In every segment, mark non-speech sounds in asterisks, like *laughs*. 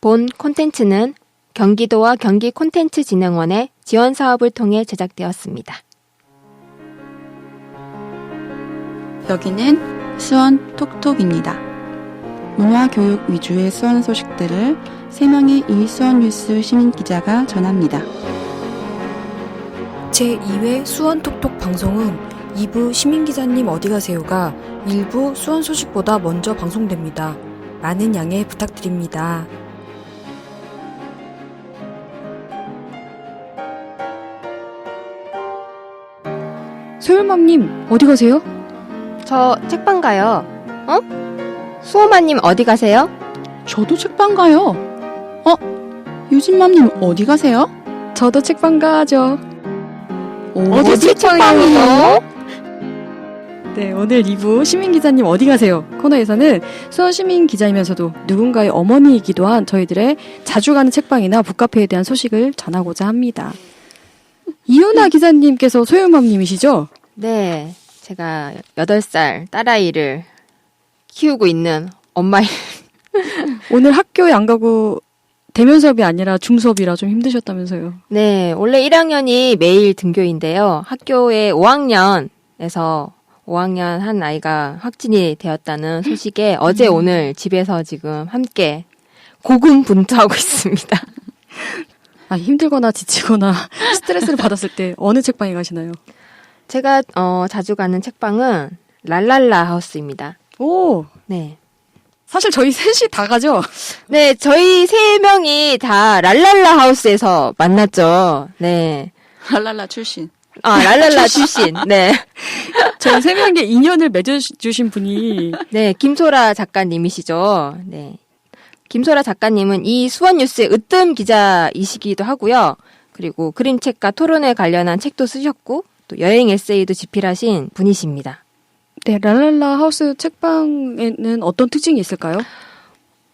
본 콘텐츠는 경기도와 경기 콘텐츠진흥원의 지원 사업을 통해 제작되었습니다. 여기는 수원 톡톡입니다. 문화 교육 위주의 수원 소식들을 3명의 이수원 뉴스 시민 기자가 전합니다. 제2회 수원 톡톡 방송은 2부 시민기자님 어디 가세요가 일부 수원 소식보다 먼저 방송됩니다. 많은 양해 부탁드립니다. 소율맘님 어디 가세요? 저 책방 가요. 어? 수호마님 어디 가세요? 저도 책방 가요. 어? 유진맘님 어디 가세요? 저도 책방 가죠. 어디, 책방이요? 네, 오늘 2부 시민기자님 어디 가세요? 코너에서는 수원 시민기자이면서도 누군가의 어머니이기도 한 저희들의 자주 가는 책방이나 북카페에 대한 소식을 전하고자 합니다. 이윤아 기자님께서 소율맘님이시죠? 네. 제가 8살 딸아이를 키우고 있는 엄마이. *laughs* 오늘 학교에 안 가고 대면 수업이 아니라 중 수업이라 좀 힘드셨다면서요. 네. 원래 1학년이 매일 등교인데요. 학교에 5학년에서 5학년 한 아이가 확진이 되었다는 소식에 *laughs* 어제 오늘 집에서 지금 함께 고군분투하고 *laughs* 있습니다. 아, 힘들거나 지치거나 스트레스를 받았을 때 어느 책방에 가시나요? 제가 어, 자주 가는 책방은 랄랄라 하우스입니다. 오, 네. 사실 저희 셋이 다 가죠. 네, 저희 세 명이 다 랄랄라 하우스에서 만났죠. 네. 랄랄라 출신. 아, 랄랄라 *laughs* 출신. 네. *laughs* 저희 세 명의 인연을 맺어주신 분이 네, 김소라 작가님이시죠. 네. 김소라 작가님은 이 수원뉴스의 으뜸 기자이시기도 하고요. 그리고 그림책과 토론에 관련한 책도 쓰셨고, 또 여행 에세이도 집필하신 분이십니다. 네, 랄랄라 하우스 책방에는 어떤 특징이 있을까요?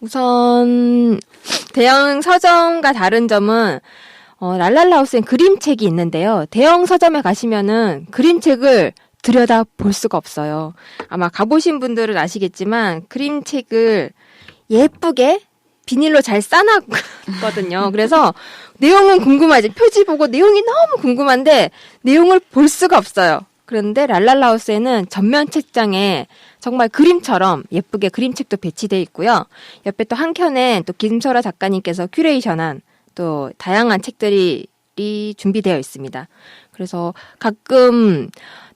우선, 대형 서점과 다른 점은, 어, 랄랄라 하우스엔 그림책이 있는데요. 대형 서점에 가시면은 그림책을 들여다 볼 수가 없어요. 아마 가보신 분들은 아시겠지만, 그림책을 예쁘게 비닐로 잘 싸놨거든요. 그래서 *laughs* 내용은 궁금하지. 표지 보고 내용이 너무 궁금한데 내용을 볼 수가 없어요. 그런데 랄랄라우스에는 전면 책장에 정말 그림처럼 예쁘게 그림책도 배치돼 있고요. 옆에 또 한켠에 또 김설아 작가님께서 큐레이션한 또 다양한 책들이 준비되어 있습니다. 그래서 가끔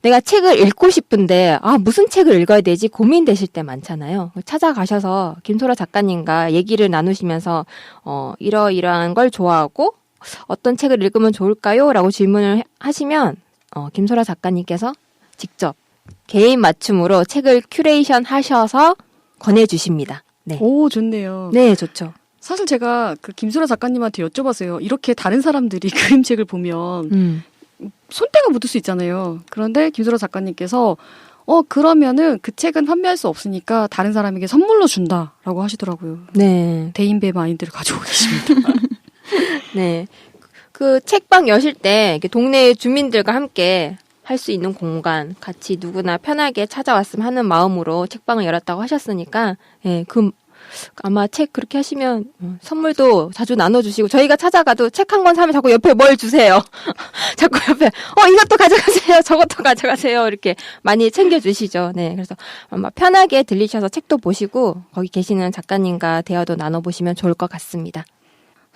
내가 책을 읽고 싶은데 아 무슨 책을 읽어야 되지 고민되실 때 많잖아요. 찾아가셔서 김소라 작가님과 얘기를 나누시면서 어 이러이러한 걸 좋아하고 어떤 책을 읽으면 좋을까요?라고 질문을 하시면 어 김소라 작가님께서 직접 개인 맞춤으로 책을 큐레이션 하셔서 권해 주십니다. 네. 오, 좋네요. 네, 좋죠. 사실 제가 그 김소라 작가님한테 여쭤봤어요. 이렇게 다른 사람들이 *laughs* 그림책을 보면 음. 손때가 묻을 수 있잖아요. 그런데 김소라 작가님께서 어 그러면은 그 책은 판매할 수 없으니까 다른 사람에게 선물로 준다라고 하시더라고요. 네. 대인배 마인드를 가지고 계십니다. *laughs* 네. 그 책방 여실 때 동네 주민들과 함께 할 수 있는 공간, 같이 누구나 편하게 찾아왔으면 하는 마음으로 책방을 열었다고 하셨으니까, 예, 그, 아마 책 그렇게 하시면 어, 선물도 자주 나눠주시고 저희가 찾아가도 책 한 권 사면 자꾸 옆에 뭘 주세요. *laughs* 자꾸 옆에 어 이것도 가져가세요. *laughs* 저것도 가져가세요. 이렇게 많이 챙겨주시죠. 네, 그래서 아마 편하게 들리셔서 책도 보시고 거기 계시는 작가님과 대화도 나눠보시면 좋을 것 같습니다.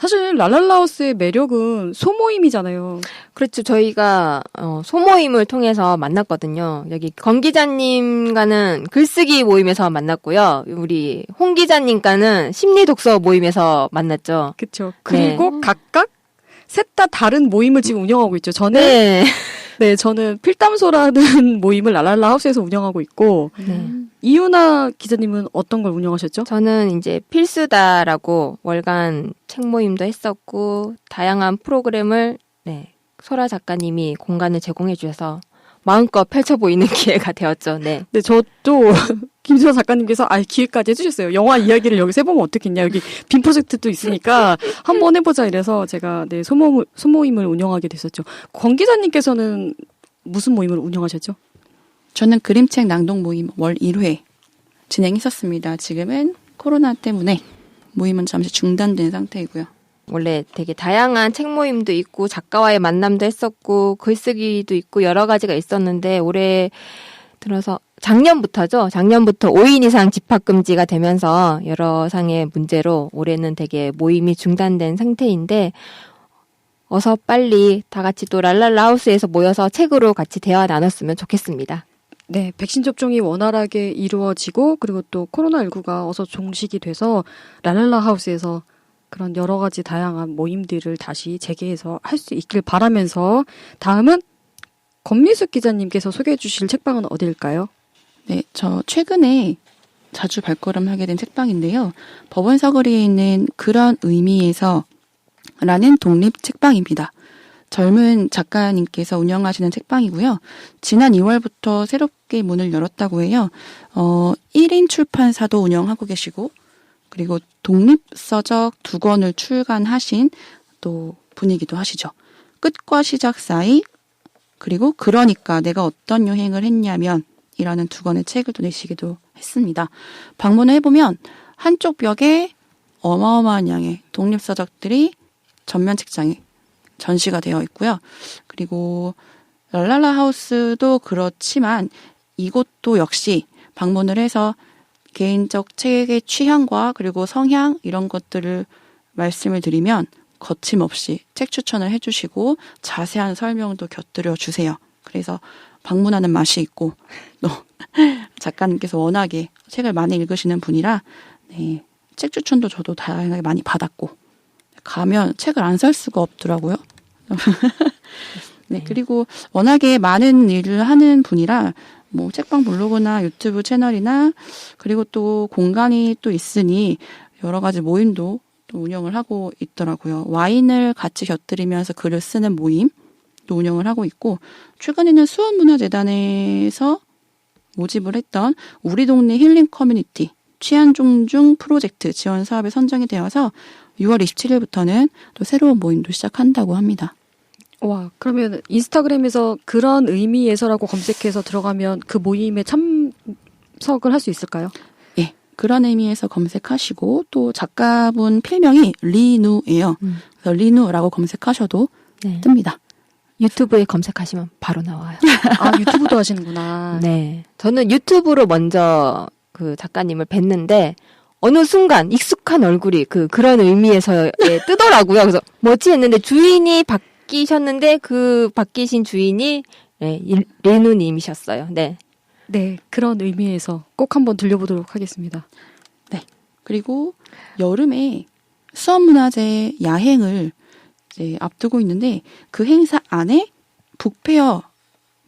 사실 랄랄라우스의 매력은 소모임이잖아요. 그렇죠. 저희가 어, 소모임을 통해서 만났거든요. 여기 권 기자님과는 글쓰기 모임에서 만났고요. 우리 홍 기자님과는 심리 독서 모임에서 만났죠. 그렇죠. 그리고 각각 셋 다 다른 모임을 지금 운영하고 있죠. 저는 네. 네, 저는 필담소라는 *laughs* 모임을 랄랄라 하우스에서 운영하고 있고 네. 이윤아 기자님은 어떤 걸 운영하셨죠? 저는 이제 필수다라고 월간 책 모임도 했었고 다양한 프로그램을 네, 소라 작가님이 공간을 제공해 주셔서 마음껏 펼쳐 보이는 *laughs* 기회가 되었죠. 네. 네, 저도 *laughs* 김수아 작가님께서 아 기회까지 해주셨어요. 영화 이야기를 여기서 해보면 어떻겠냐. 여기 빔 프로젝트도 있으니까 *laughs* 한번 해보자 이래서 제가 네 소모 소모임을 운영하게 됐었죠. 권 기자님께서는 무슨 모임을 운영하셨죠? 저는 그림책 낭독 모임 월 1회 진행했었습니다. 지금은 코로나 때문에 모임은 잠시 중단된 상태이고요. 원래 되게 다양한 책 모임도 있고 작가와의 만남도 했었고 글쓰기도 있고 여러 가지가 있었는데 올해 들어서 작년부터죠. 작년부터 5인 이상 집합 금지가 되면서 여러 상의 문제로 올해는 되게 모임이 중단된 상태인데 어서 빨리 다 같이 또 랄랄라 하우스에서 모여서 책으로 같이 대화 나눴으면 좋겠습니다. 네, 백신 접종이 원활하게 이루어지고 그리고 또 코로나19가 어서 종식이 돼서 랄랄라 하우스에서 그런 여러 가지 다양한 모임들을 다시 재개해서 할 수 있길 바라면서 다음은 권미숙 기자님께서 소개해 주실 책방은 어디일까요? 네, 저 최근에 자주 발걸음하게 된 책방인데요. 법원 사거리에 있는 그런 의미에서 라는 독립 책방입니다. 젊은 작가님께서 운영하시는 책방이고요. 지난 2월부터 새롭게 문을 열었다고 해요. 어, 1인 출판사도 운영하고 계시고, 그리고 독립서적 두 권을 출간하신 또 분이기도 하시죠. 끝과 시작 사이, 그리고 그러니까 내가 어떤 여행을 했냐면, 이라는 두 권의 책을 또 내시기도 했습니다. 방문을 해보면 한쪽 벽에 어마어마한 양의 독립서적들이 전면 책장에 전시가 되어 있고요. 그리고 랄랄라 하우스도 그렇지만 이곳도 역시 방문을 해서 개인적 책의 취향과 그리고 성향 이런 것들을 말씀을 드리면 거침없이 책 추천을 해주시고 자세한 설명도 곁들여 주세요. 그래서 방문하는 맛이 있고 또 *laughs* 작가님께서 워낙에 책을 많이 읽으시는 분이라 네, 책 추천도 저도 다양하게 많이 받았고 가면 책을 안 살 수가 없더라고요. *laughs* 네, 그리고 워낙에 많은 일을 하는 분이라 뭐 책방 블로그나 유튜브 채널이나 그리고 또 공간이 또 있으니 여러 가지 모임도 또 운영을 하고 있더라고요. 와인을 같이 곁들이면서 글을 쓰는 모임 또 운영을 하고 있고 최근에는 수원문화재단에서 모집을 했던 우리 동네 힐링 커뮤니티 취한 종중 프로젝트 지원 사업에 선정이 되어서 6월 27일부터는 또 새로운 모임도 시작한다고 합니다. 와, 그러면 인스타그램에서 그런 의미에서라고 검색해서 들어가면 그 모임에 참석을 할 수 있을까요? 예. 그런 의미에서 검색하시고 또 작가분 필명이 리누예요. 음. 그래서 리누라고 검색하셔도 네. 뜹니다. 유튜브에 검색하시면 바로 나와요. *laughs* 아, 유튜브도 하시는구나. 네. 저는 유튜브로 먼저 그 작가님을 뵀는데 어느 순간 익숙한 얼굴이 그 그런 의미에서 예, *laughs* 뜨더라고요. 그래서 뭐지 했는데 주인이 바뀌셨는데 그 바뀌신 주인이 예, 일- 레누님이셨어요. 네. 네, 그런 의미에서 꼭 한번 들려보도록 하겠습니다. 그리고 여름에 수원 문화재 야행을 이제 앞두고 있는데 그 행사 안에 북페어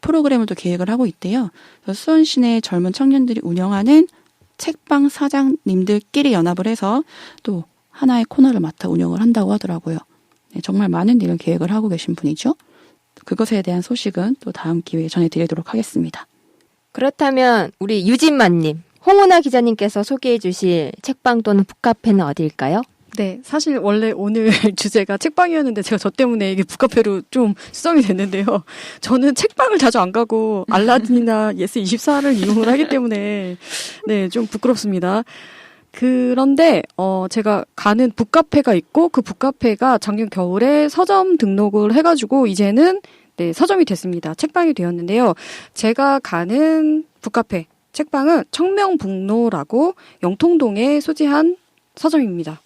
프로그램을 또 계획을 하고 있대요. 그래서 수원 시내 젊은 청년들이 운영하는 책방 사장님들끼리 연합을 해서 또 하나의 코너를 맡아 운영을 한다고 하더라고요. 네, 정말 많은 일을 계획을 하고 계신 분이죠. 그것에 대한 소식은 또 다음 기회에 전해드리도록 하겠습니다. 그렇다면 우리 유진만님, 홍은아 기자님께서 소개해 주실 책방 또는 북카페는 어디일까요? 네, 사실 원래 오늘 *laughs* 주제가 책방이었는데 제가 저 때문에 이게 북카페로 좀 수정이 됐는데요. 저는 책방을 자주 안 가고 알라딘이나 *laughs* 예스24를 이용을 하기 때문에 네, 좀 부끄럽습니다. 그런데 어 제가 가는 북카페가 있고 그 북카페가 작년 겨울에 서점 등록을 해 가지고 이제는 네 서점이 됐습니다. 책방이 되었는데요. 제가 가는 북카페 책방은 청명북로라고 영통동에 소재한 서점입니다.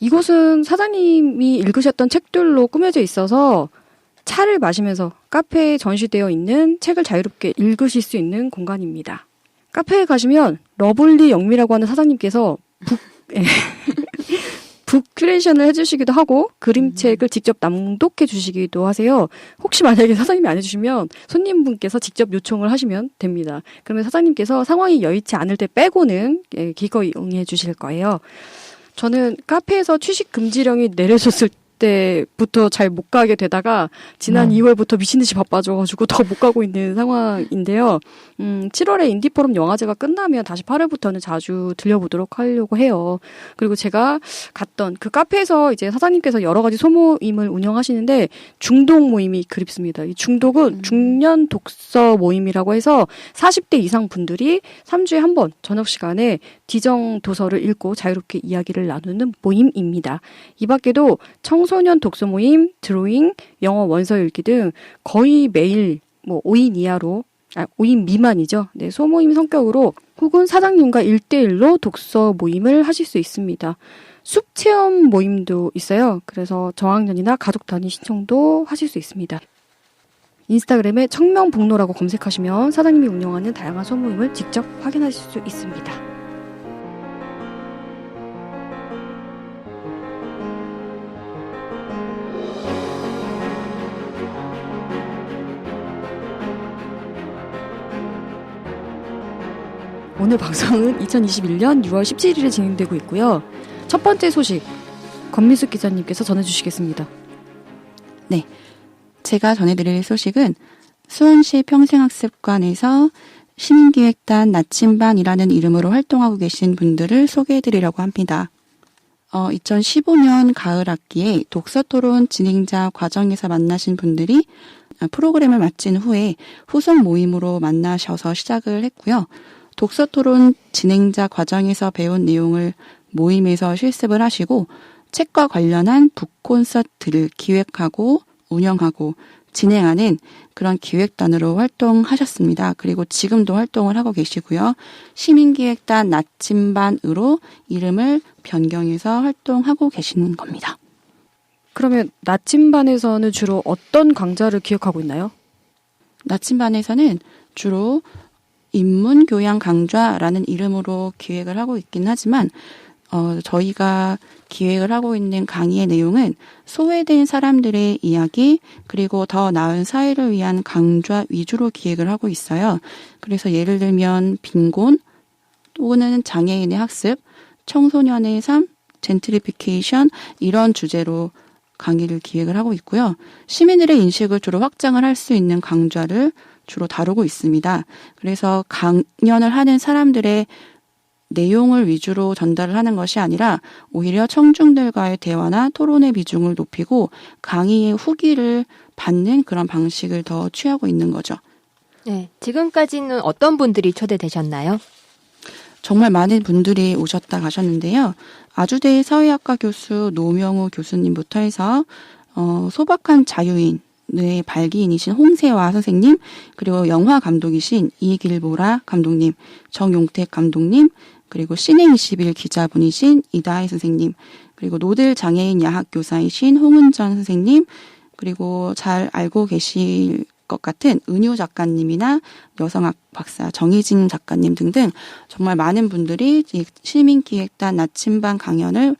이곳은 사장님이 읽으셨던 책들로 꾸며져 있어서 차를 마시면서 카페에 전시되어 있는 책을 자유롭게 읽으실 수 있는 공간입니다. 카페에 가시면 러블리 영미라고 하는 사장님께서 북, 예. *laughs* 북 큐레이션을 해주시기도 하고 그림책을 직접 낭독해 주시기도 하세요. 혹시 만약에 사장님이 안 해주시면 손님분께서 직접 요청을 하시면 됩니다. 그러면 사장님께서 상황이 여의치 않을 때 빼고는 예, 기꺼이 응해 주실 거예요. 저는 카페에서 취식 금지령이 내려졌을 때부터 잘 못 가게 되다가 지난 음. 2월부터 미친 듯이 바빠져가지고 *laughs* 더 못 가고 있는 상황인데요. 음, 7월에 인디포럼 영화제가 끝나면 다시 8월부터는 자주 들려보도록 하려고 해요. 그리고 제가 갔던 그 카페에서 이제 사장님께서 여러 가지 소모임을 운영하시는데 중독 모임이 그립습니다. 이 중독은 중년 독서 모임이라고 해서 40대 이상 분들이 3주에 한 번 저녁 시간에 디정 도서를 읽고 자유롭게 이야기를 나누는 모임입니다. 이 밖에도 청소 년 독서 모임, 드로잉, 영어 원서 읽기 등 거의 매일 뭐 5인 이하로 아, 5인 미만이죠. 네, 소모임 성격으로 혹은 사장님과 1대1로 독서 모임을 하실 수 있습니다. 숲 체험 모임도 있어요. 그래서 저학년이나 가족 단위 신청도 하실 수 있습니다. 인스타그램에 청명복로라고 검색하시면 사장님이 운영하는 다양한 소모임을 직접 확인하실 수 있습니다. 오늘 방송은 2021년 6월 17일에 진행되고 있고요. 첫 번째 소식 권미숙 기자님께서 전해주시겠습니다. 제가 전해드릴 소식은 수원시 평생학습관에서 시민기획단 나침반이라는 이름으로 활동하고 계신 분들을 소개해드리려고 합니다. 어, 2015년 가을 학기에 독서토론 진행자 과정에서 만나신 분들이 아, 프로그램을 마친 후에 후속 모임으로 만나셔서 시작을 했고요. 독서 토론 진행자 과정에서 배운 내용을 모임에서 실습을 하시고 책과 관련한 북 콘서트를 기획하고 운영하고 진행하는 그런 기획단으로 활동하셨습니다. 그리고 지금도 활동을 하고 계시고요. 시민기획단 나침반으로 이름을 변경해서 활동하고 계시는 겁니다. 그러면 나침반에서는 주로 어떤 강좌를 기획하고 있나요? 나침반에서는 주로 인문 교양 강좌라는 이름으로 기획을 하고 있긴 하지만 어, 저희가 기획을 하고 있는 강의의 내용은 소외된 사람들의 이야기 그리고 더 나은 사회를 위한 강좌 위주로 기획을 하고 있어요. 그래서 예를 들면 빈곤 또는 장애인의 학습, 청소년의 삶, 젠트리피케이션 이런 주제로 강의를 기획을 하고 있고요. 시민들의 인식을 주로 확장을 할 수 있는 강좌를 주로 다루고 있습니다. 그래서 강연을 하는 사람들의 내용을 위주로 전달을 하는 것이 아니라 오히려 청중들과의 대화나 토론의 비중을 높이고 강의의 후기를 받는 그런 방식을 더 취하고 있는 거죠. 네, 지금까지는 어떤 분들이 초대되셨나요? 정말 많은 분들이 오셨다 가셨는데요. 아주대 사회학과 교수 노명우 교수님부터 해서 어, 소박한 자유인 의 발기인이신 홍세화 선생님, 그리고 영화 감독이신 이길보라 감독님, 정용택 감독님, 그리고 신행 21 기자분이신 이다혜 선생님, 그리고 노들 장애인 야학 교사이신 홍은전 선생님, 그리고 잘 알고 계실 것 같은 은유 작가님이나 여성학 박사 정희진 작가님 등등 정말 많은 분들이 이 시민기획단 나침반 강연을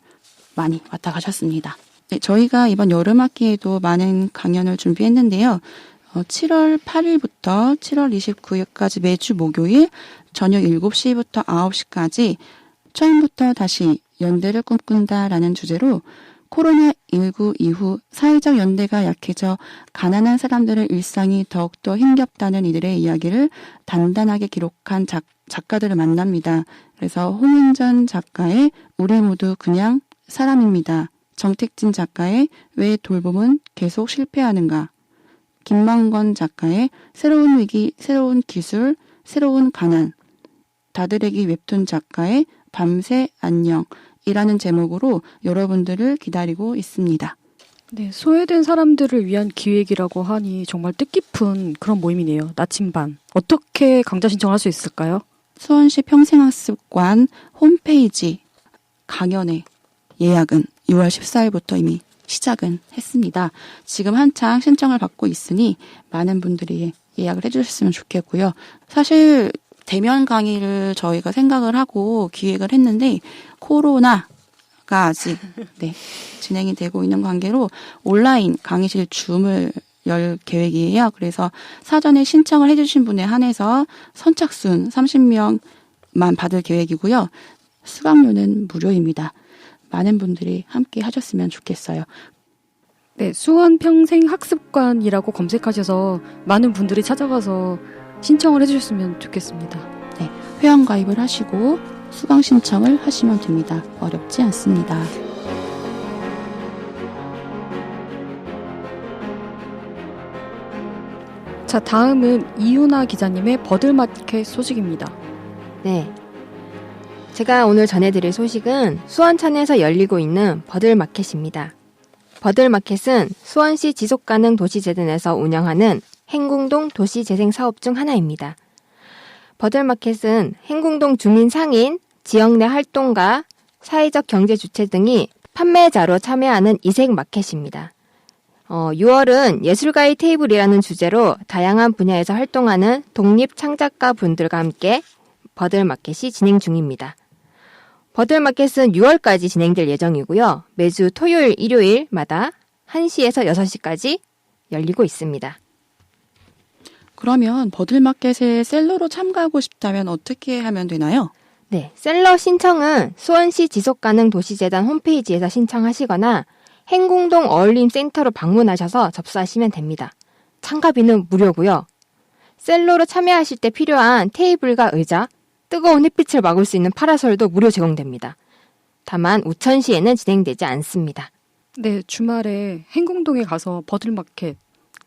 많이 왔다 가셨습니다. 네, 저희가 이번 여름 학기에도 많은 강연을 준비했는데요. 어, 7월 8일부터 7월 29일까지 매주 목요일 저녁 7시부터 9시까지 처음부터 다시 연대를 꿈꾼다라는 주제로 코로나19 이후 사회적 연대가 약해져 가난한 사람들의 일상이 더욱더 힘겹다는 이들의 이야기를 단단하게 기록한 작, 작가들을 만납니다. 그래서 홍은전 작가의 우리 모두 그냥 사람입니다. 정택진 작가의 왜 돌봄은 계속 실패하는가. 김만건 작가의 새로운 위기, 새로운 기술, 새로운 가난. 다들에게 웹툰 작가의 밤새 안녕. 이라는 제목으로 여러분들을 기다리고 있습니다. 네, 소외된 사람들을 위한 기획이라고 하니 정말 뜻깊은 그런 모임이네요. 나침반. 어떻게 강좌 신청할 수 있을까요? 수원시 평생학습관 홈페이지 강연의 예약은 6월 14일부터 이미 시작은 했습니다. 지금 한창 신청을 받고 있으니 많은 분들이 예약을 해주셨으면 좋겠고요. 사실 대면 강의를 저희가 생각을 하고 기획을 했는데 코로나 가 아직 네, 진행이 되고 있는 관계로 온라인 강의실 줌을 열 계획이에요. 그래서 사전에 신청을 해주신 분에 한해서 선착순 30명만 받을 계획이고요. 수강료는 무료입니다. 많은 분들이 함께 하셨으면 좋겠어요. 네, 수원 평생 학습관이라고 검색하셔서 많은 분들이 찾아가서 신청을 해주셨으면 좋겠습니다. 회원 가입을 하시고 수강 신청을 하시면 됩니다. 어렵지 않습니다. 자, 다음은 이윤아 기자님의 버들마켓 소식입니다. 네. 제가 오늘 전해드릴 소식은 수원천에서 열리고 있는 버들마켓입니다. 버들마켓은 수원시 지속가능 도시재단에서 운영하는 행궁동 도시재생 사업 중 하나입니다. 버들마켓은 행궁동 주민 상인, 지역 내 활동가, 사회적 경제 주체 등이 판매자로 참여하는 이색 마켓입니다. 어, 6월은 예술가의 테이블이라는 주제로 다양한 분야에서 활동하는 독립 창작가 분들과 함께 버들마켓이 진행 중입니다. 버들마켓은 6월까지 진행될 예정이고요. 매주 토요일, 일요일마다 1시에서 6시까지 열리고 있습니다. 그러면 버들마켓에 셀러로 참가하고 싶다면 어떻게 하면 되나요? 네, 셀러 신청은 수원시 지속가능 도시재단 홈페이지에서 신청하시거나 행궁동 어울림 센터로 방문하셔서 접수하시면 됩니다. 참가비는 무료고요. 셀러로 참여하실 때 필요한 테이블과 의자, 뜨거운 햇빛을 막을 수 있는 파라솔도 무료 제공됩니다. 다만 우천시에는 진행되지 않습니다. 네, 주말에 행궁동에 가서 버들마켓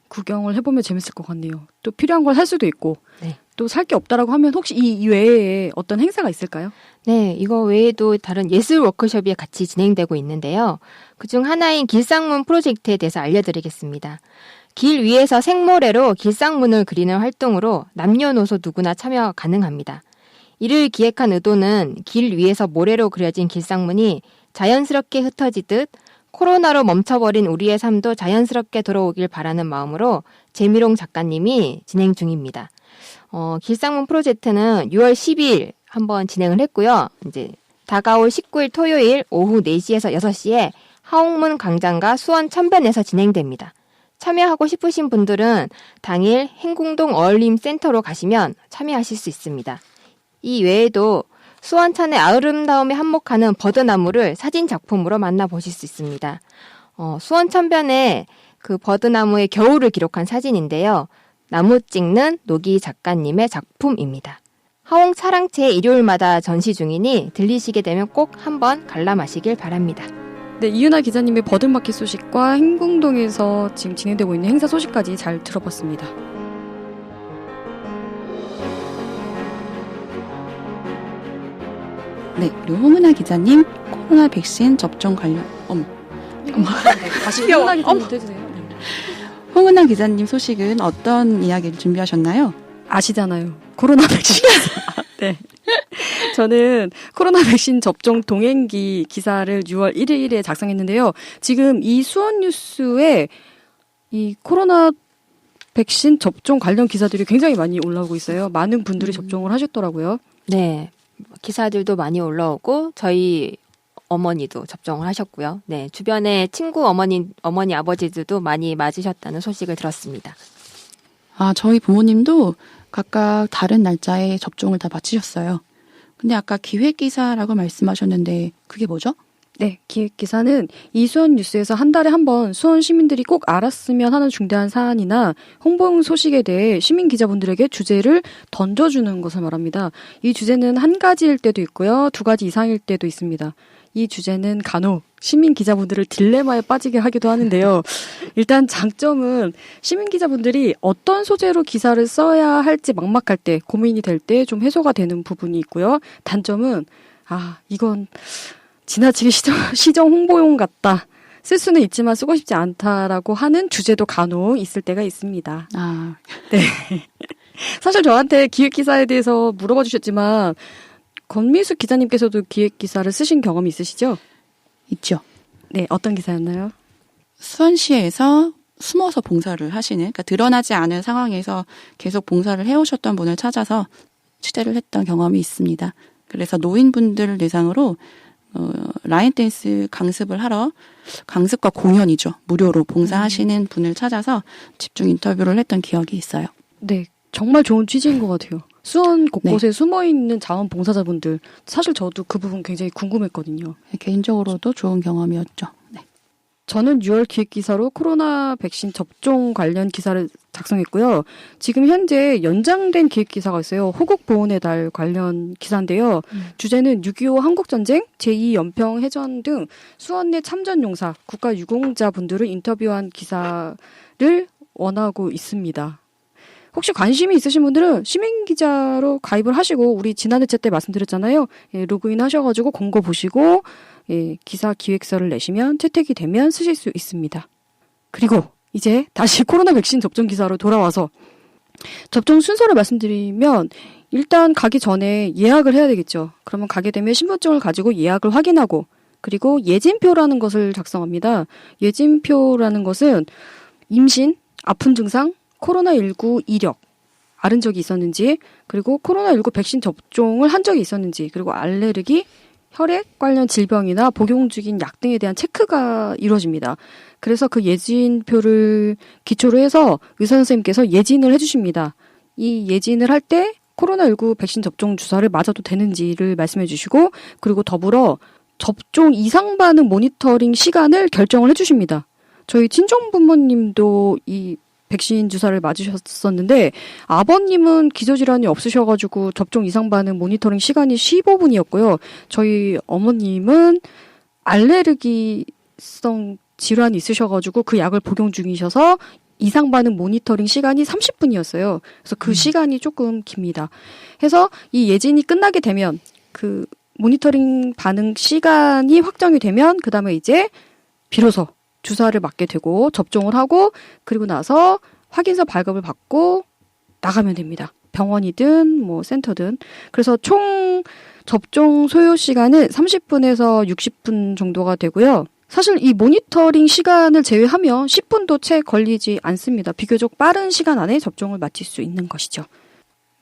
구경을 해보면 재밌을 것 같네요. 또 필요한 걸 살 수도 있고, 네. 또살 게 없다라고 하면 혹시 이 이외에 어떤 행사가 있을까요? 네, 이거 외에도 다른 예술 워크숍이 같이 진행되고 있는데요. 그중 하나인 길상문 프로젝트에 대해서 알려드리겠습니다. 길 위에서 생모래로 길상문을 그리는 활동으로 남녀노소 누구나 참여 가능합니다. 이를 기획한 의도는 길 위에서 모래로 그려진 길상문이 자연스럽게 흩어지듯 코로나로 멈춰버린 우리의 삶도 자연스럽게 돌아오길 바라는 마음으로 재미롱 작가님이 진행 중입니다. 어, 길상문 프로젝트는 6월 10일 한번 진행을 했고요. 이제 다가올 19일 토요일 오후 4시에서 6시에 하옥문 광장과 수원 천변에서 진행됩니다. 참여하고 싶으신 분들은 당일 행궁동 어울림 센터로 가시면 참여하실 수 있습니다. 이 외에도 수원천의 아름다움에 한몫하는 버드나무를 사진 작품으로 만나보실 수 있습니다. 어, 수원 천변에 그 버드나무의 겨울을 기록한 사진인데요. 나무 찍는 노기 작가님의 작품입니다. 하홍 차랑채 일요일마다 전시 중이니 들리시게 되면 꼭 한번 관람하시길 바랍니다. 네, 이윤아 기자님의 버들마켓 소식과 행궁동에서 지금 진행되고 있는 행사 소식까지 잘 들어봤습니다. 네, 그리고 홍은아 기자님 코로나 백신 접종 관련 엄 다시 귀여워. 이윤아 기자님도 해주세요. 네. 홍은아 기자님 소식은 어떤 이야기를 준비하셨나요? 아시잖아요. 코로나 백신. *laughs* *laughs* 네. 저는 코로나 백신 접종 동행기 기사를 6월 1일에 작성했는데요. 지금 이 수원 뉴스에 이 코로나 백신 접종 관련 기사들이 굉장히 많이 올라오고 있어요. 많은 분들이 접종을 하셨더라고요. 네. 기사들도 많이 올라오고 저희 어머니도 접종을 하셨고요. 네. 주변에 친구 어머니 어머니 아버지들도 많이 맞으셨다는 소식을 들었습니다. 아, 저희 부모님도 각각 다른 날짜에 접종을 다 마치셨어요. 근데 아까 기획 기사라고 말씀하셨는데 그게 뭐죠? 네, 기획 기사는 이 수원 뉴스에서 한 달에 한 번 수원 시민들이 꼭 알았으면 하는 중대한 사안이나 홍보 소식에 대해 시민 기자분들에게 주제를 던져주는 것을 말합니다. 이 주제는 한 가지일 때도 있고요, 두 가지 이상일 때도 있습니다. 이 주제는 간혹 시민 기자분들을 딜레마에 빠지게 하기도 하는데요. *laughs* 일단 장점은 시민 기자분들이 어떤 소재로 기사를 써야 할지 막막할 때, 고민이 될 때 좀 해소가 되는 부분이 있고요. 단점은 아, 이건 지나치게 시정, *laughs* 시정 홍보용 같다. 쓸 수는 있지만 쓰고 싶지 않다라고 하는 주제도 간혹 있을 때가 있습니다. 아, *laughs* 사실 저한테 기획 기사에 대해서 물어봐 주셨지만 권미숙 기자님께서도 기획 기사를 쓰신 경험이 있으시죠? 있죠. 네, 어떤 기사였나요? 수원시에서 숨어서 봉사를 하시는, 그러니까 드러나지 않은 상황에서 계속 봉사를 해오셨던 분을 찾아서 취재를 했던 경험이 있습니다. 그래서 노인분들을 대상으로 어, 라인 댄스 강습을 하러 강습과 공연이죠 무료로 봉사하시는 분을 찾아서 집중 인터뷰를 했던 기억이 있어요. 네, 정말 좋은 취지인 것 같아요. 수원 곳곳에 숨어 있는 자원봉사자분들 사실 저도 그 부분 굉장히 궁금했거든요. 개인적으로도 좋은 경험이었죠. 네. 저는 6월 기획기사로 코로나 백신 접종 관련 기사를 작성했고요. 지금 현재 연장된 기획기사가 있어요. 호국 보훈의 달 관련 기사인데요. 주제는 6.25 한국전쟁, 제2연평 해전 등 수원 내 참전용사, 국가유공자분들을 인터뷰한 기사를 원하고 있습니다. 혹시 관심이 있으신 분들은 시민기자로 가입을 하시고 우리 지난 회차 때 말씀드렸잖아요. 예, 로그인 하셔가지고 공고 보시고 예, 기사 기획서를 내시면 채택이 되면 쓰실 수 있습니다. 그리고 이제 다시 코로나 백신 접종 기사로 돌아와서 접종 순서를 말씀드리면 일단 가기 전에 예약을 해야 되겠죠. 그러면 가게 되면 신분증을 가지고 예약을 확인하고 그리고 예진표라는 것을 작성합니다. 예진표라는 것은 임신, 아픈 증상, 코로나19 이력, 앓은 적이 있었는지, 그리고 코로나19 백신 접종을 한 적이 있었는지, 그리고 알레르기, 혈액 관련 질병이나 복용 중인 약 등에 대한 체크가 이루어집니다. 그래서 그 예진표를 기초로 해서 의사 선생님께서 예진을 해주십니다. 이 예진을 할 때 코로나19 백신 접종 주사를 맞아도 되는지를 말씀해 주시고, 그리고 더불어 접종 이상 반응 모니터링 시간을 결정을 해 주십니다. 저희 친정 부모님도 이 백신 주사를 맞으셨었는데 아버님은 기저질환이 없으셔가지고 접종 이상 반응 모니터링 시간이 15분이었고요. 저희 어머님은 알레르기성 질환이 있으셔가지고 그 약을 복용 중이셔서 이상 반응 모니터링 시간이 30분이었어요. 그래서 그 시간이 조금 깁니다. 해서 이 예진이 끝나게 되면 그 모니터링 반응 시간이 확정이 되면 그 다음에 이제 비로소 주사를 맞게 되고 접종을 하고 그리고 나서 확인서 발급을 받고 나가면 됩니다. 병원이든 뭐 센터든. 그래서 총 접종 소요 시간은 30분에서 60분 정도가 되고요. 사실 이 모니터링 시간을 제외하면 10분도 채 걸리지 않습니다. 비교적 빠른 시간 안에 접종을 마칠 수 있는 것이죠.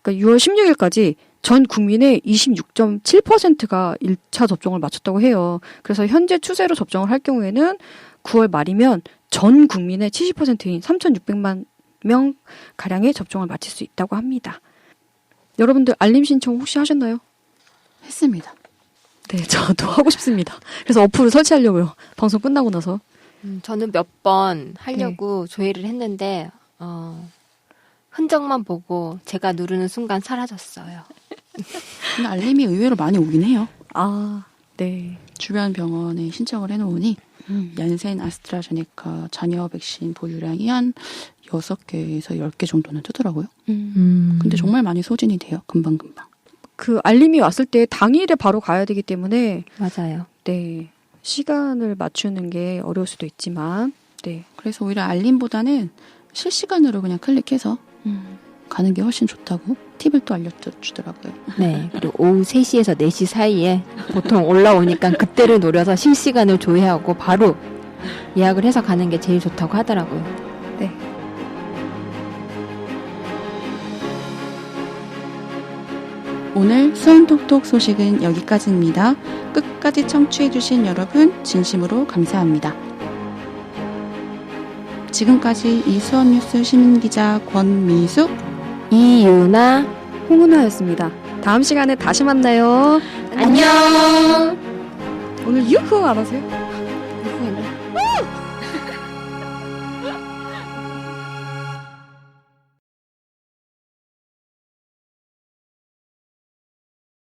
그러니까 6월 16일까지 전 국민의 26.7%가 1차 접종을 마쳤다고 해요. 그래서 현재 추세로 접종을 할 경우에는 9월 말이면 전 국민의 70%인 3,600만 명 가량의 접종을 마칠 수 있다고 합니다. 여러분들 알림 신청 혹시 하셨나요? 했습니다. 네, *laughs* 저도 하고 싶습니다. 그래서 어플을 설치하려고요. 방송 끝나고 나서. 음, 저는 몇 번 하려고 조회를 했는데 어, 흔적만 보고 제가 누르는 순간 사라졌어요. 근데 알림이 의외로 많이 오긴 해요. 아, 네. 주변 병원에 신청을 해놓으니 음. 얀센 아스트라제네카 잔여 백신 보유량이 한 6개에서 10개 정도는 뜨더라고요. 음. 근데 정말 많이 소진이 돼요. 금방금방. 그 알림이 왔을 때 당일에 바로 가야 되기 때문에 맞아요. 네. 시간을 맞추는 게 어려울 수도 있지만 네. 그래서 오히려 알림보다는 실시간으로 그냥 클릭해서 가는 게 훨씬 좋다고 팁을 또 알려주더라고요. 네. 그리고 오후 3시에서 4시 사이에 보통 올라오니까 그때를 노려서 실시간을 조회하고 바로 예약을 해서 가는 게 제일 좋다고 하더라고요. 오늘 수원톡톡 소식은 여기까지입니다. 끝까지 청취해주신 여러분 진심으로 감사합니다. 지금까지 이수원 뉴스 시민기자 권미숙 이유나 홍은아였습니다. 다음 시간에 다시 만나요. 안녕. 오늘 유후 안 하세요?